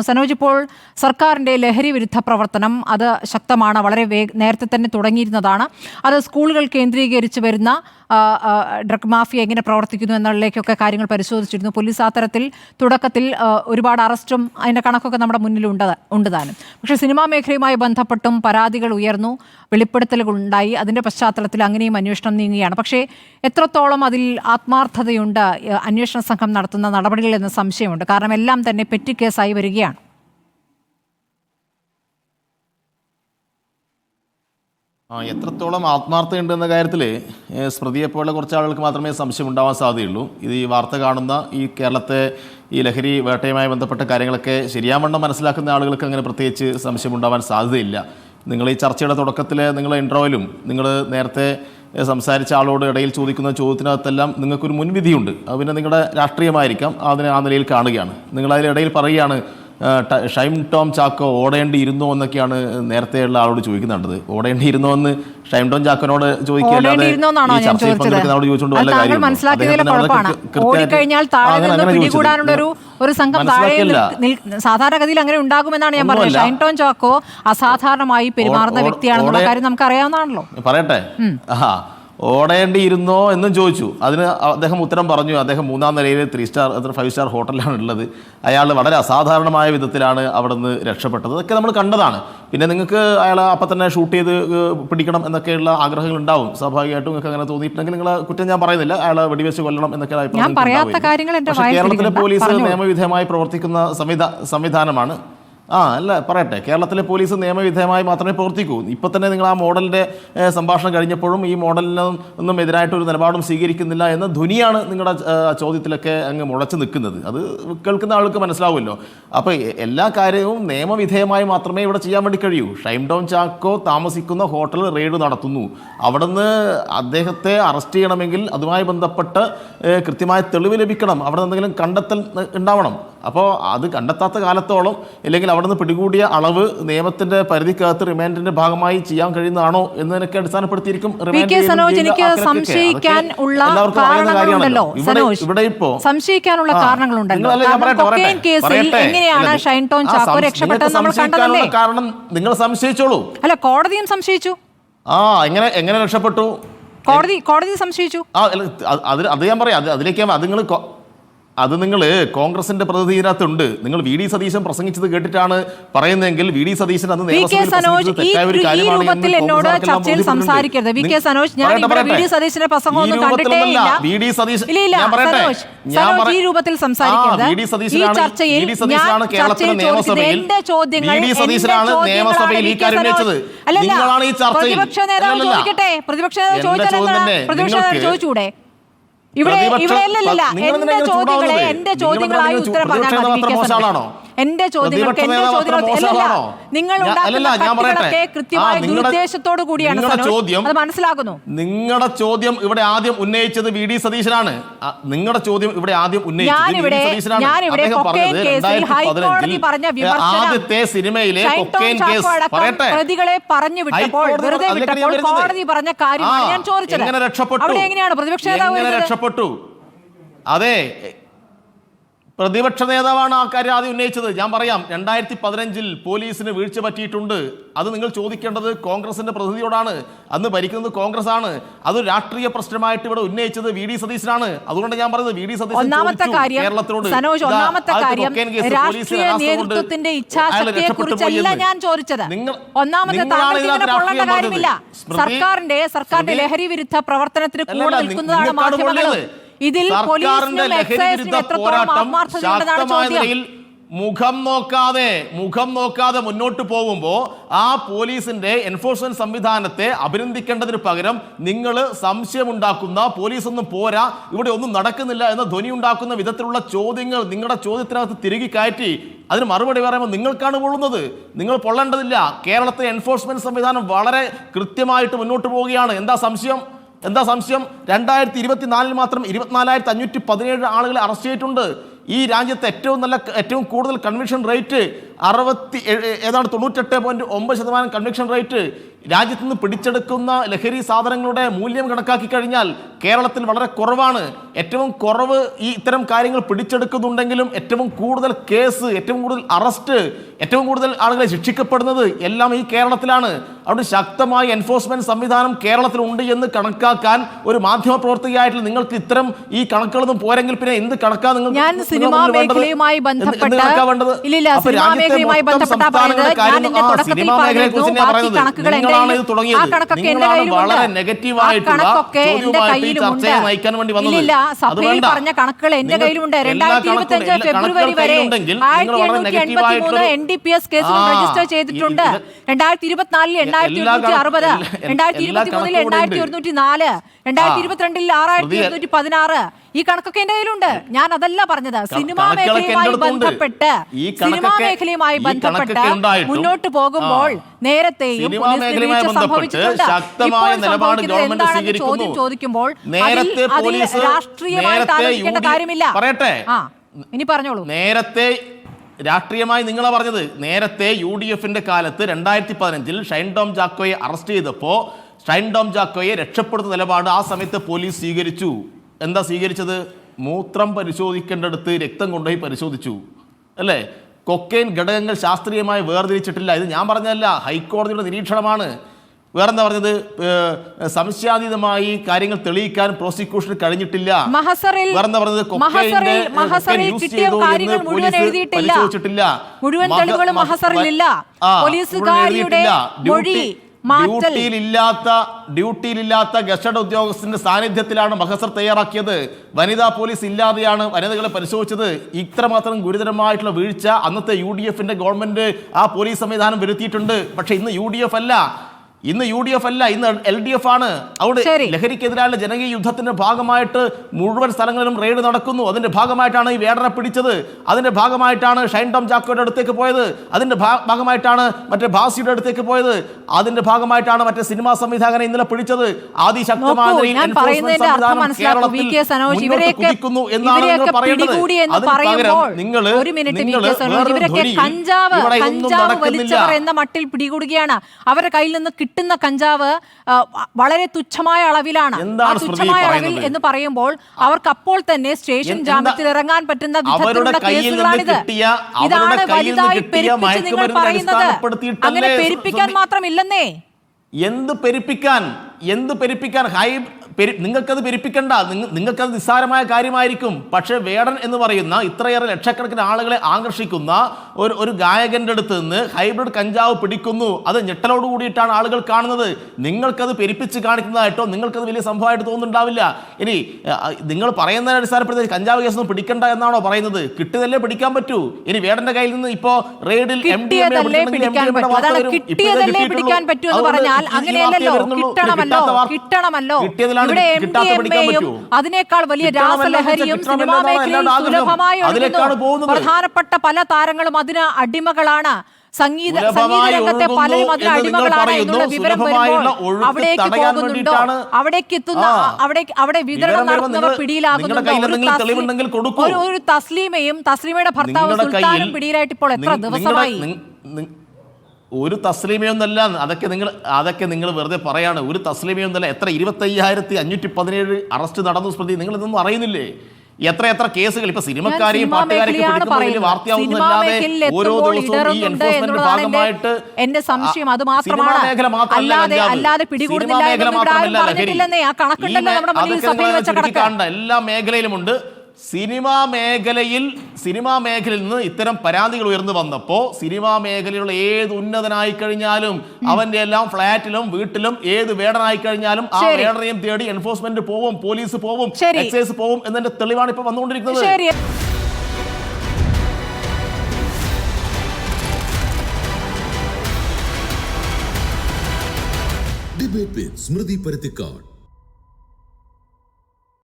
സനോജ് ഇപ്പോൾ സർക്കാരിന്റെ ലഹരി വിരുദ്ധ പ്രവർത്തനം അത് ശക്തമാണ് വളരെ നേരത്തെ തന്നെ തുടങ്ങിയിരുന്നതാണ്. അത് സ്കൂളുകൾ കേന്ദ്രീകരിച്ച് വരുന്ന ഡ്രഗ് മാഫിയ എങ്ങനെ പ്രവർത്തിക്കുന്നു എന്നുള്ളതിലേക്കൊക്കെ കാര്യങ്ങൾ പരിശോധിച്ചിരുന്നു. പോലീസ് ആ തരത്തിൽ തുടക്കത്തിൽ ഒരുപാട് അറസ്റ്റും അതിന്റെ കണക്കൊക്കെ നമ്മുടെ മുന്നിൽ ഉണ്ട് താനും. പക്ഷേ സിനിമാ മേഖലയുമായി ബന്ധപ്പെട്ടും പരാതികൾ ഉയർന്നു വെളിപ്പെടുത്തലുകൾ ഉണ്ടായി അതിന്റെ പശ്ചാത്തലത്തിൽ അങ്ങനെയും അന്വേഷണം നീങ്ങുകയാണ്. പക്ഷേ എത്രത്തോളം അതിൽ ആത്മാർത്ഥതയുണ്ട് അന്വേഷണ സംഘം നടത്തുന്ന നടപടികൾ എന്ന സംശയമുണ്ട്. കാരണം എല്ലാം തന്നെ പെറ്റി കേസായി വരികയാണ്. ആ എത്രത്തോളം ആത്മാർത്ഥതയുണ്ട് എന്ന കാര്യത്തിൽ സ്മൃതിയെപ്പോലുള്ള കുറച്ച് ആളുകൾക്ക് മാത്രമേ സംശയം ഉണ്ടാവാൻ സാധ്യതയുള്ളൂ. ഇത് ഈ വാർത്ത കാണുന്ന ഈ കേരളത്തെ ഈ ലഹരി വേട്ടയുമായി ബന്ധപ്പെട്ട കാര്യങ്ങളൊക്കെ ശരിയാവണ്ണം മനസ്സിലാക്കുന്ന ആളുകൾക്ക് അങ്ങനെ പ്രത്യേകിച്ച് സംശയം ഉണ്ടാവാൻ സാധ്യതയില്ല. നിങ്ങൾ ഈ ചർച്ചയുടെ തുടക്കത്തിൽ നിങ്ങൾ ഇൻട്രോയിലും നിങ്ങൾ നേരത്തെ സംസാരിച്ച ആളോട് ഇടയിൽ ചോദിക്കുന്ന ചോദ്യത്തിനകത്തെല്ലാം നിങ്ങൾക്കൊരു മുൻവിധിയുണ്ട്. അത് പിന്നെ നിങ്ങളുടെ രാഷ്ട്രീയമായിരിക്കാം. അതിനെ ആ നിലയിൽ കാണുകയാണ്. നിങ്ങൾ അതിലിടയിൽ പറയുകയാണ് ഷൈം ടോം ചാക്കോ ഓടേണ്ടിയിരുന്നോ എന്നൊക്കെയാണ് നേരത്തെയുള്ള ആളോട് ചോദിക്കുന്നുണ്ടത്. ഓടേണ്ടിയിരുന്നോ എന്ന് ഷൈം ടോം ചാക്കോനോട് ചോദിക്കുകയല്ലാതെ സാധാരണഗതിയിൽ അങ്ങനെ ഉണ്ടാകുമെന്നാണ് ഞാൻ പറഞ്ഞത്. ഷൈൻ ടോൺ ചാക്കോ അസാധാരണമായി പെരുമാറുന്ന വ്യക്തിയാണെന്നുള്ള കാര്യം നമുക്ക് അറിയാവുന്നതാണല്ലോ പറയട്ടെ ആ ഓടേണ്ടിയിരുന്നോ എന്നും ചോദിച്ചു. അതിന് അദ്ദേഹം ഉത്തരം പറഞ്ഞു. അദ്ദേഹം മൂന്നാം നിലയിൽ ത്രീ സ്റ്റാർ ഫൈവ് സ്റ്റാർ ഹോട്ടലിലാണ് ഉള്ളത്. അയാൾ വളരെ അസാധാരണമായ വിധത്തിലാണ് അവിടെ നിന്ന് രക്ഷപ്പെട്ടത്. അതൊക്കെ നമ്മൾ കണ്ടതാണ്. പിന്നെ നിങ്ങൾക്ക് അയാൾ അപ്പം തന്നെ ഷൂട്ട് ചെയ്ത് പിടിക്കണം എന്നൊക്കെയുള്ള ആഗ്രഹങ്ങൾ ഉണ്ടാവും. സ്വാഭാവികമായിട്ടും നിങ്ങൾക്ക് അങ്ങനെ തോന്നിയിട്ടുണ്ടെങ്കിൽ നിങ്ങൾ കുറ്റം ഞാൻ പറയുന്നില്ല. അയാളെ വെടിവെച്ച് കൊല്ലണം എന്നൊക്കെ അഭിപ്രായം കേരളത്തിലെ പോലീസ്. നിയമവിധേയമായി പ്രവർത്തിക്കുന്ന സംവിധാ സംവിധാനമാണ് ആ അല്ല പറയട്ടെ. കേരളത്തിലെ പോലീസ് നിയമവിധേയമായി മാത്രമേ പ്രവർത്തിക്കൂ. ഇപ്പൊ തന്നെ നിങ്ങൾ ആ മോഡലിന്റെ സംഭാഷണം കഴിഞ്ഞപ്പോഴും ഈ മോഡലിനൊന്നും എതിരായിട്ടൊരു നിലപാടും സ്വീകരിക്കുന്നില്ല എന്ന ധ്വനിയാണ് നിങ്ങളുടെ ചോദ്യത്തിലൊക്കെ അങ്ങ് മുളച്ചു നിൽക്കുന്നത്. അത് കേൾക്കുന്ന ആൾക്ക് മനസ്സിലാവുമല്ലോ. അപ്പോൾ എല്ലാ കാര്യവും നിയമവിധേയമായി മാത്രമേ ഇവിടെ ചെയ്യാൻ വേണ്ടി കഴിയൂ. ഷൈം ഡൗൺ ചാക്കോ താമസിക്കുന്ന ഹോട്ടൽ റെയ്ഡ് നടത്തുന്നു. അവിടുന്ന് അദ്ദേഹത്തെ അറസ്റ്റ് ചെയ്യണമെങ്കിൽ അതുമായി ബന്ധപ്പെട്ട് കൃത്യമായ തെളിവ് ലഭിക്കണം. അവിടെ എന്തെങ്കിലും കണ്ടെത്തൽ ഉണ്ടാവണം. അപ്പോൾ അത് കണ്ടെത്താത്ത കാലത്തോളം ഇല്ലെങ്കിൽ അവിടുന്ന് പിടികൂടിയ അളവ് നിയമത്തിന്റെ പരിധിക്കകത്ത് റിമാൻഡിന്റെ ഭാഗമായി ചെയ്യാൻ കഴിയുന്നതാണോ എന്നതിനൊക്കെ അടിസ്ഥാനപ്പെടുത്തിയിരിക്കും. സംശയിക്കാൻ ഉള്ള കാരണങ്ങളുണ്ടല്ലോ. ഇവിടെ ഇപ്പോ സംശയിക്കാനുള്ള കാരണങ്ങളുണ്ടല്ലോ. എങ്ങനെയാണ് ഷൈൻ ടോൺ ആ, ചാക്കോ രക്ഷപ്പെട്ടത് നമ്മൾ കണ്ടതല്ലേ? കാരണം നിങ്ങൾ സംശയിച്ചോളൂ. അല്ല കോടതിയും സംശയിച്ചു. ആ എങ്ങനെ എങ്ങനെ രക്ഷപ്പെട്ടു? കോടതി കോടതി സംശയിച്ചു. അത് ഞാൻ പറയാം. അതിലേക്ക് അത് നിങ്ങൾ അത് നിങ്ങൾ കോൺഗ്രസിന്റെ പ്രതിനിധി ഇതിനകത്തുണ്ട് നിങ്ങൾ വി ഡി സതീശൻ പ്രസംഗിച്ചത് കേട്ടിട്ടാണ് പറയുന്നതെങ്കിൽ വി ഡി സതീശൻ അന്ന് ചർച്ചയിൽ സംസാരിക്കരുത്. വി കെ സനോജ് ഞാൻ വി ഡി സതീശന്റെ പ്രസംഗം ഒന്നും കണ്ടിട്ടേ ഈ രൂപത്തിൽ സംസാരിക്കരുത്. ഈ ചർച്ചയിൽ ഞാൻ ചോദിച്ചത് എന്റെ ചോദ്യങ്ങൾ അല്ലല്ല, പ്രതിപക്ഷ നേതാവ് ചോദിക്കട്ടെ. പ്രതിപക്ഷ നേതാവ് ചോദിച്ചാൽ പ്രതിപക്ഷ നേതാവ് ചോദിച്ചൂടെ? ഇവിടെ പ്രതിപക്ഷ- ഇവിടെ അല്ലല്ല എന്റെ ചോദ്യങ്ങളെ? എന്റെ ചോദ്യങ്ങളായി ഉത്തരം പറഞ്ഞാൽ എന്റെ ചോദ്യങ്ങൾക്ക് എന്റെ ചോദ്യങ്ങൾ നിങ്ങൾ ഉണ്ടാക്കുന്ന കൃത്യമായ ദുരുദ്ദേശത്തോടു കൂടിയാണ് ചോദ്യം- അത് മനസ്സിലാകുന്നു നിങ്ങളുടെ ചോദ്യം ഇവിടെ ആദ്യം ഉന്നയിച്ചത് വി ഡി സതീശനാണ്. നിങ്ങളുടെ ചോദ്യം ഇവിടെ ആദ്യം ഉന്നയിച്ചത് വി ഡി ഞാനിവിടെ- സതീശനാണ്. ഞാനിവിടെ അദ്ദേഹം കൊക്കൈൻ പറഞ്ഞത് കേസിൽ 2015 ഹൈക്കോടതി പറഞ്ഞ വിമർശനം ആദ്യത്തെ സിനിമയിലെ കേസ് പ്രതികളെ പറഞ്ഞു വിട്ടപ്പോൾ വെറുതെ വിട്ടപ്പോൾ കോടതി പറഞ്ഞ കാര്യമാണ് ഞാൻ ചോദിച്ചത്. അവിടെ എങ്ങനെയാണ് പ്രതിപക്ഷ നേതാവ് രക്ഷപ്പെട്ടു? അതെ പ്രതിപക്ഷ നേതാവാണ് ആ കാര്യം ആദ്യം ഉന്നയിച്ചത്. ഞാൻ പറയാം രണ്ടായിരത്തി പതിനഞ്ചിൽ പോലീസിന് വീഴ്ച പറ്റിയിട്ടുണ്ട്. അത് നിങ്ങൾ ചോദിക്കേണ്ടത് കോൺഗ്രസിന്റെ പ്രതിനിധിയോടാണ്. അന്ന് ഭരിക്കുന്നത് കോൺഗ്രസ് ആണ് അത് രാഷ്ട്രീയ പ്രശ്നമായിട്ട് ഇവിടെ ഉന്നയിച്ചത് വി ഡി സതീശനാണ്. അതുകൊണ്ട് ഞാൻ പറയുന്നത് വി ഡി സതീശൻ കേരളത്തിനോട്. നേതൃത്വത്തിന്റെ ഞാൻ ചോദിച്ചത്. ഒന്നാമത്തെ സർക്കാരിന്റെ ലഹരി വിരുദ്ധ പ്രവർത്തനത്തിന് നിൽക്കുന്നതാണ് പൊള്ളിയത്. ഇതിൽ സർക്കാരിന്റെ പോലീസിനും ലഹരി എക്സൈസിനും വിരുദ്ധ പോരാട്ടം ശക്തമായ ചോദ്യം. നിലയിൽ മുഖം നോക്കാതെ മുഖം നോക്കാതെ മുന്നോട്ട് പോകുമ്പോൾ ആ പോലീസിന്റെ എൻഫോഴ്സ്മെന്റ് സംവിധാനത്തെ അഭിനന്ദിക്കേണ്ടതിന് പകരം നിങ്ങൾ സംശയമുണ്ടാക്കുന്ന പോലീസ് ഒന്നും പോരാ ഇവിടെ ഒന്നും നടക്കുന്നില്ല എന്ന ധ്വനി ഉണ്ടാക്കുന്ന വിധത്തിലുള്ള ചോദ്യങ്ങൾ നിങ്ങളുടെ ചോദ്യത്തിനകത്ത് തിരികെ കയറ്റി അതിന് മറുപടി പറയുമ്പോൾ നിങ്ങൾക്കാണ് കൊള്ളുന്നത്. നിങ്ങൾ പൊള്ളേണ്ടതില്ല കേരളത്തെ എൻഫോഴ്സ്മെന്റ് സംവിധാനം വളരെ കൃത്യമായിട്ട് മുന്നോട്ട് പോവുകയാണ്. എന്താ സംശയം? എന്താ സംശയം? രണ്ടായിരത്തി ഇരുപത്തിനാലിൽ മാത്രം ഇരുപത്തിനാലായിരത്തി അഞ്ഞൂറ്റി പതിനേഴ് ആളുകളെ അറസ്റ്റ് ചെയ്തിട്ടുണ്ട്. ഈ രാജ്യത്തെ ഏറ്റവും നല്ല ഏറ്റവും കൂടുതൽ കൺവിഷൻ റേറ്റ് അറുപത്തി ഏതാണ് തൊണ്ണൂറ്റെട്ട് പോയിന്റ് ഒമ്പത് ശതമാനം കൺവിക്ഷൻ റേറ്റ് രാജ്യത്ത് നിന്ന് പിടിച്ചെടുക്കുന്ന ലഹരി സാധനങ്ങളുടെ മൂല്യം കണക്കാക്കി കഴിഞ്ഞാൽ കേരളത്തിൽ വളരെ കുറവാണ്. ഏറ്റവും കുറവ് ഈ ഇത്തരം കാര്യങ്ങൾ പിടിച്ചെടുക്കുന്നുണ്ടെങ്കിലും ഏറ്റവും കൂടുതൽ കേസ് ഏറ്റവും കൂടുതൽ അറസ്റ്റ് ഏറ്റവും കൂടുതൽ ആളുകളെ ശിക്ഷിക്കപ്പെടുന്നത് എല്ലാം ഈ കേരളത്തിലാണ്. അതുകൊണ്ട് ശക്തമായ എൻഫോഴ്സ്മെന്റ് സംവിധാനം കേരളത്തിലുണ്ട് എന്ന് കണക്കാക്കാൻ ഒരു മാധ്യമ പ്രവർത്തകയായിട്ട് നിങ്ങൾക്ക് ഇത്തരം ഈ കണക്കുകളൊന്നും പോരെങ്കിൽ പിന്നെ എന്ത് കണക്കാ നിങ്ങൾ ഞാൻ സിനിമാ? മേഖലയുമായി ബന്ധപ്പെട്ട് ഇല്ലില്ല സിനിമാ മേഖലയുമായി മൊത്തം ബന്ധപ്പെട്ടാ സംസ്ഥാനങ്ങളുടെ പറയുന്നത് ഞാൻ കാര്യം- തുടക്കത്തിൽ സിനിമാ മേഖലയെ പറഞ്ഞിരുന്നു കുറിച്ച് ഞാൻ പറയുന്നത്. നിങ്ങളാണ് ഇത് തുടങ്ങിയത്. നിങ്ങളാണ് വളരെ ആ നെഗറ്റീവായിട്ടുള്ള കണക്കൊക്കെ എന്റെ ചോദ്യവുമായിട്ട് ഈ കയ്യിലുമുണ്ട് ചർച്ചയെ നയിക്കാൻ വേണ്ടി വന്നത്. അത് വേണ്ട. പറഞ്ഞ കണക്കുകൾ എന്റെ കയ്യിലുണ്ട് രണ്ടായിരത്തി ഇരുപത്തി അഞ്ച് ഫെബ്രുവരി വരെ ആയിരത്തി എണ്ണൂറ്റി എൺപത്തി മൂന്ന് എൻ ഡി പി എസ് കേസുകൾ രജിസ്റ്റർ ചെയ്തിട്ടുണ്ട് രണ്ടായിരത്തി ഇരുപത്തിനാലിൽ എണ്ണായിരത്തി എല്ലാ ഒരുന്നൂറ്റി അറുപത് കണക്കും- എല്ലാ- രണ്ടായിരത്തി ഇരുപത്തി മൂന്നിൽ കണക്കും ഒരുന്നൂറ്റി നാല് രണ്ടായിരത്തി ഇരുപത്തിരണ്ടിൽ ആറായിരത്തി പ്രതി- പതിനാറ് ഈ കണക്കൊക്കെ എന്റെ കയ്യിലുണ്ട്. ഞാൻ അതല്ല പറഞ്ഞത്. സിനിമാ മേഖലയുമായി ബന്ധപ്പെട്ട് സിനിമാ മേഖലയുമായി ബന്ധപ്പെട്ട് മുന്നോട്ട് പോകുമ്പോൾ നേരത്തെയും സംഭവിച്ചിട്ടുണ്ട്. ഇപ്പോൾ സംഭവിക്കുന്നത് എന്താണെന്ന്. ചോദ്യം ചോദിക്കുമ്പോൾ അതിൽ- ആലോചിക്കേണ്ട കാര്യമില്ല. പറയട്ടെ? ആ ഇനി പറഞ്ഞോളൂ. നേരത്തെ രാഷ്ട്രീയമായി നിങ്ങളാ പറഞ്ഞത്. നേരത്തെ യു ഡി എഫിന്റെ കാലത്ത് രണ്ടായിരത്തി പതിനഞ്ചിൽ ഷൈൻ ടോം ജാക്കോയെ അറസ്റ്റ് ചെയ്തപ്പോൾ ഷൈൻ ടോം ജാക്കോയെ രക്ഷപ്പെടുത്തുന്ന നിലപാട് ആ സമയത്ത് പോലീസ് സ്വീകരിച്ചു. എന്താ സ്വീകരിച്ചത്? മൂത്രം പരിശോധിക്കേണ്ടടുത്ത് രക്തം കൊണ്ടുപോയി പരിശോധിച്ചു. അല്ലേ? കൊക്കൈൻ ഘടകങ്ങൾ ശാസ്ത്രീയമായി വേർതിരിച്ചിട്ടില്ല. ഇത് ഞാൻ പറഞ്ഞതല്ല. ഹൈക്കോടതിയുടെ നിരീക്ഷണമാണ്. വേറെന്താ പറഞ്ഞത്? സംശയാതീതമായി കാര്യങ്ങൾ തെളിയിക്കാൻ പ്രോസിക്യൂഷന് കഴിഞ്ഞിട്ടില്ല. വേറെന്താ പറഞ്ഞത്? മുഴുവൻ എഴുതിയിട്ടില്ല. പരിശോധിച്ചിട്ടില്ല. മുഴുവൻ മഹ- തെളിവുകളും മഹ- മഹസറിലില്ല. പോലീസുകാരിയുടെ മൊഴി ഡ്യൂട്ടിയിലില്ലാത്ത ഡ്യൂട്ടിയിലില്ലാത്ത ഗസഡ് ഉദ്യോഗസ്ഥന്റെ സാന്നിധ്യത്തിലാണ് മഹസർ തയ്യാറാക്കിയത്. വനിതാ പോലീസ് ഇല്ലാതെയാണ് വനിതകളെ പരിശോധിച്ചത്. ഇത്രമാത്രം ഗുരുതരമായിട്ടുള്ള വീഴ്ച അന്നത്തെ യു ഡി എഫിന്റെ ഗവൺമെന്റ് ആ പോലീസ് സംവിധാനം വരുത്തിയിട്ടുണ്ട്. പക്ഷെ ഇന്ന് യു ഡി എഫ് അല്ല. ഇന്ന് യു ഡി എഫ് അല്ല ഇന്ന് എൽ ഡി എഫ് ആണ്. അവിടെ. ലഹരിക്കെതിരായ ജനകീയ യുദ്ധത്തിന്റെ ഭാഗമായിട്ട് മുഴുവൻ സ്ഥലങ്ങളിലും റെയ്ഡ് നടക്കുന്നു. അതിന്റെ ഭാഗമായിട്ടാണ് ഈ വേടനെ പിടിച്ചത്. അതിന്റെ ഭാഗമായിട്ടാണ് ഷൈൻ ടോം ചാക്കോയുടെ അടുത്തേക്ക് പോയത്. അതിന്റെ ഭാഗമായിട്ടാണ് മറ്റേ ഭാസിയുടെ അടുത്തേക്ക് പോയത്. അതിന്റെ ഭാഗമായിട്ടാണ് മറ്റേ സിനിമാ സംവിധായകനെ ഇന്നലെ പിടിച്ചത്. കുതിക്കുന്നു എന്നാണ് നിങ്ങൾ പറയുന്നത്. കഞ്ചാവ് കഞ്ചാവ് വലിച്ചവർ എന്ന മട്ടിൽ പിടികൂടുകയാണ്. അവരുടെ കയ്യിൽ നിന്ന് കിട്ടുന്ന കഞ്ചാവ് വളരെ തുച്ഛമായ അളവിലാണ്. ആ തുച്ഛമായ അളവിൽ എന്ന് പറയുമ്പോൾ അവർക്ക് അപ്പോൾ തന്നെ സ്റ്റേഷൻ ജാമ്യത്തിൽ ഇറങ്ങാൻ പറ്റുന്ന വിധത്തിലുള്ള കേസുകളാണിത്. ഇതാണ് വലുതായി പെരുപ്പിച്ച് നിങ്ങൾ പറയുന്നത്. അങ്ങനെ പെരുപ്പിക്കാൻ മാത്രമില്ലെന്നേ. എന്ത് പെരുപ്പിക്കാൻ? എന്ത് പെരുപ്പിക്കാൻ? ഹൈ പെരു നിങ്ങൾക്കത് പെരുപ്പിക്കണ്ട. നിങ്ങൾ നിങ്ങൾക്കത് നിസ്സാരമായ കാര്യമായിരിക്കും. പക്ഷേ വേടൻ എന്ന് പറയുന്ന ഇത്രയേറെ ലക്ഷക്കണക്കിന് ആളുകളെ ആകർഷിക്കുന്ന ഒരു ഒരു ഗായകന്റെ അടുത്ത് നിന്ന് ഹൈബ്രിഡ് കഞ്ചാവ് പിടിക്കുന്നു. അത് ഞെട്ടലോട് കൂടിയിട്ടാണ് ആളുകൾ കാണുന്നത്. നിങ്ങൾക്കത് പെരുപ്പിച്ച് കാണിക്കുന്നതായിട്ടോ നിങ്ങൾക്കത് വലിയ സംഭവമായിട്ട് തോന്നുന്നുണ്ടാവില്ല. ഇനി നിങ്ങൾ പറയുന്നതിനെ അടിസ്ഥാനപ്പെടുത്തി കഞ്ചാവ് കേസൊന്നും പിടിക്കണ്ട എന്നാണോ പറയുന്നത്? കിട്ടിയതല്ലേ പിടിക്കാൻ പറ്റൂ? ഇനി വേടന്റെ കയ്യിൽ നിന്ന് ഇപ്പോ റെയ്ഡിൽ എം ഡി എം കിട്ടിയതല്ലേ പിടിക്കാൻ പറ്റൂ. അതാണ് കിട്ടിയതല്ലേ പിടിക്കാൻ പറ്റൂ എന്ന് പറഞ്ഞാൽ അങ്ങനെയല്ലല്ലോ. കിട്ടണമല്ലോ. കിട്ടണമല്ലോ. എയും അതിനേക്കാൾ വലിയ രാസലഹരിയും സിനിമാ മേഖലയിൽ സുലഭമായി പ്രധാനപ്പെട്ട പല താരങ്ങളും അതിന് അടിമകളാണ്. സംഗീത സംഗീത രംഗത്തെ പലരും അതിന് അടിമകളാണ്. എന്നുള്ള വിവരം വരുമ്പോൾ അവിടേക്ക് പോകുന്നുണ്ടോ? അവിടേക്ക് എത്തുന്ന അവിടേക്ക് അവിടെ അവിടെ വിതരണം നടത്തുന്നവർ പിടിയിലാകുന്നുണ്ടോ? ഒരു തസ്ലീമയും തസ്ലീമയുടെ ഭർത്താവ് സുൽത്താനും പിടിയിലായിട്ട് ഇപ്പോൾ എത്ര ദിവസമായി? ഒരു തസ്ലീമയൊന്നല്ല അതൊക്കെ നിങ്ങൾ അതൊക്കെ നിങ്ങൾ വെറുതെ പറയാണ്. ഒരു തസ്ലീമയൊന്നല്ല എത്ര ഇരുപത്തയ്യായിരത്തി അഞ്ഞൂറ്റി പതിനേഴ് അറസ്റ്റ് നടന്നു സ്മൃതി നിങ്ങൾ ഇതൊന്നും അറിയുന്നില്ലേ? എത്ര എത്ര കേസുകൾ ഇപ്പൊ സിനിമക്കാരെയും പാട്ടുകാരെയും വാർത്തയാവുന്നതല്ലാതെ ഓരോ ദിവസവും ഈ എൻഫോഴ്സ്മെന്റ് ഭാഗമായിട്ട് എന്റെ സംശയം. അത് മാത്രമാണ്. അല്ലാതെ അല്ലാതെ പിടികൂടുന്നില്ല. എല്ലാ മേഖലയിലുമുണ്ട്. സിനിമാ മേഖലയിൽ സിനിമാ മേഖലയിൽ നിന്ന് ഇത്തരം പരാതികൾ ഉയർന്നു വന്നപ്പോൾ സിനിമാ മേഖലയിലുള്ള ഏത് ഉന്നതനായി കഴിഞ്ഞാലും അവന്റെ എല്ലാം ഫ്ലാറ്റിലും വീട്ടിലും ഏത് വേടനായി കഴിഞ്ഞാലും ആ വേടനയും തേടി എൻഫോഴ്സ്മെന്റ് പോവും പോലീസ് പോവും. എക്സൈസ് പോവും എന്നതിന്റെ തെളിവാണ് ഇപ്പൊ വന്നുകൊണ്ടിരിക്കുന്നത്. ശരി. ഡിബേറ്റ് വിത്ത് സ്മൃതി പരുത്തിക്കാട്